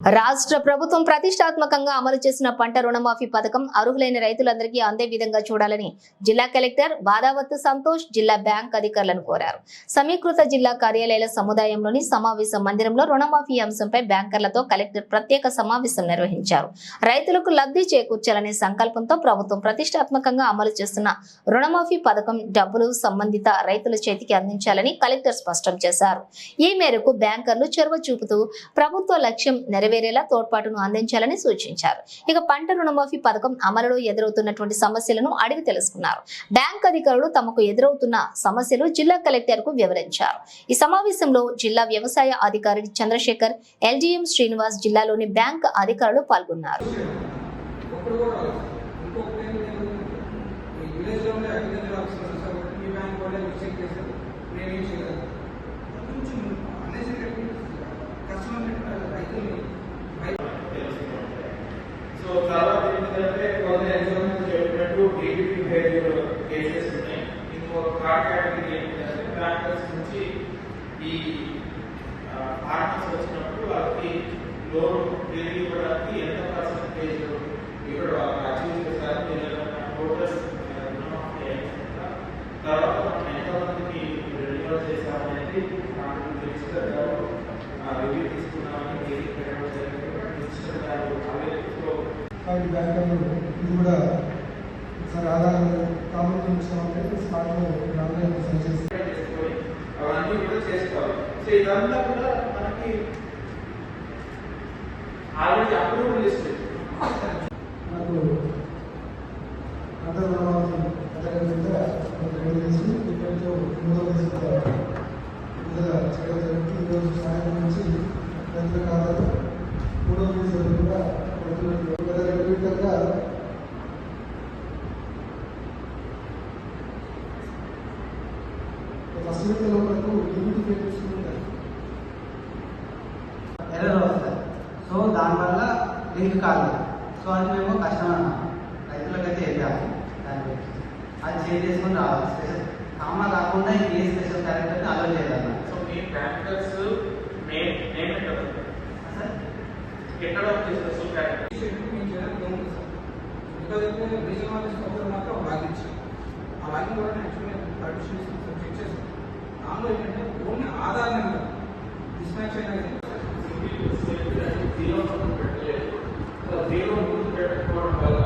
రాష్ట్ర ప్రభుత్వం ప్రతిష్టాత్మకంగా అమలు చేసిన పంట రుణమాఫీ పథకం అర్హులైన రైతులందరికీ అందే విధంగా చూడాలని జిల్లా కలెక్టర్ బాదావత్ సంతోష్ జిల్లా బ్యాంక్ అధికారులను కోరారు. సమీకృత జిల్లా కార్యాలయాల సముదాయంలోని సమావేశ మందిరంలో రుణమాఫీ అంశంపై బ్యాంకర్లతో కలెక్టర్ ప్రత్యేక సమావేశం నిర్వహించారు. రైతులకు లబ్ధి చేకూర్చాలనే సంకల్పంతో ప్రభుత్వం ప్రతిష్టాత్మకంగా అమలు చేస్తున్న రుణమాఫీ పథకం డబ్బులు సంబంధిత రైతుల చేతికి అందించాలని కలెక్టర్ స్పష్టం చేశారు. ఈ మేరకు బ్యాంకర్లు చొరవ చూపుతూ ప్రభుత్వ లక్ష్యం నెరవేరేలా తోడ్పాటును అందించాలని సూచించారు. ఇక పంట రుణమాఫీ పథకం అమలులో ఎదురవుతున్నటువంటి సమస్యలను అడిగి తెలుసుకున్నారు. బ్యాంక్ అధికారులు తమకు ఎదురవుతున్న సమస్యలు జిల్లా కలెక్టర్కు వివరించారు. ఈ సమావేశంలో జిల్లా వ్యవసాయ అధికారి చంద్రశేఖర్ ఎల్డీఎం శ్రీనివాస్ జిల్లాలోని బ్యాంక్ అధికారులు పాల్గొన్నారు. బిహేవియర్ కేసెస్ ఉన్నాయి. ఇంకో థర్డ్ కేటగిరీ ఏంటంటే బ్యాంకర్స్ నుంచి ఈ ఫార్మర్స్ వచ్చినప్పుడు వాళ్ళకి లోన్ తిరిగి ఇవ్వడానికి ఎంత పర్సంటేజ్ ఇక్కడ వాళ్ళు అచీవ్ చేశారు టోటల్ తర్వాత మనం ఎంతమందికి రెన్యువల్ చేశామనేది నాకు రిజిస్టర్ రివ్యూ తీసుకున్నామని మీటింగ్ పెట్టడం జరిగింది. బ్యాంకర్లు ఇది కూడా ఒకసారి ఆధారం కామెంట్ ఉంచామంటే స్మార్ట్లో ఆన్లైన్ సెర్చ్ చేసి చేసుకొని అవన్నీ కూడా చేసుకోవాలి. సో ఇదంతా కూడా మనకి ఆల్రెడీ అప్రూవల్ లిస్ట్ నాకు ఇప్పటితో మూడో విడత విడుదల చేయడం జరుగుతుంది ఈరోజు సాయంత్రం నుంచి రైతుల ఖాతాలో మూడో విడత కూడా రైతులకు గత ఎర్రర్ సో దానివల్ల లింక్ కాలేదు. సో అది మేము కస్టమర్ రైతులకైతే వెళ్ళాము దాని గురించి. అది చేంజ్ చేసుకొని రావాలి. స్పెషల్ కామా కాకుండా ఏ స్పెషల్ క్యారెక్టర్ని అలో చేయాలి సో మీ నేమ్ నేమ్ ఎక్కడ? సార్. ఎక్కడ మాత్రం ఆ పర్మిషన్ దాంట్లో ఏంటంటే ఓన్లీ ఆదాయం డిస్మాచ్ అనేది జీరో పెట్టలేదు జీరో పెట్టకపోవడం వల్ల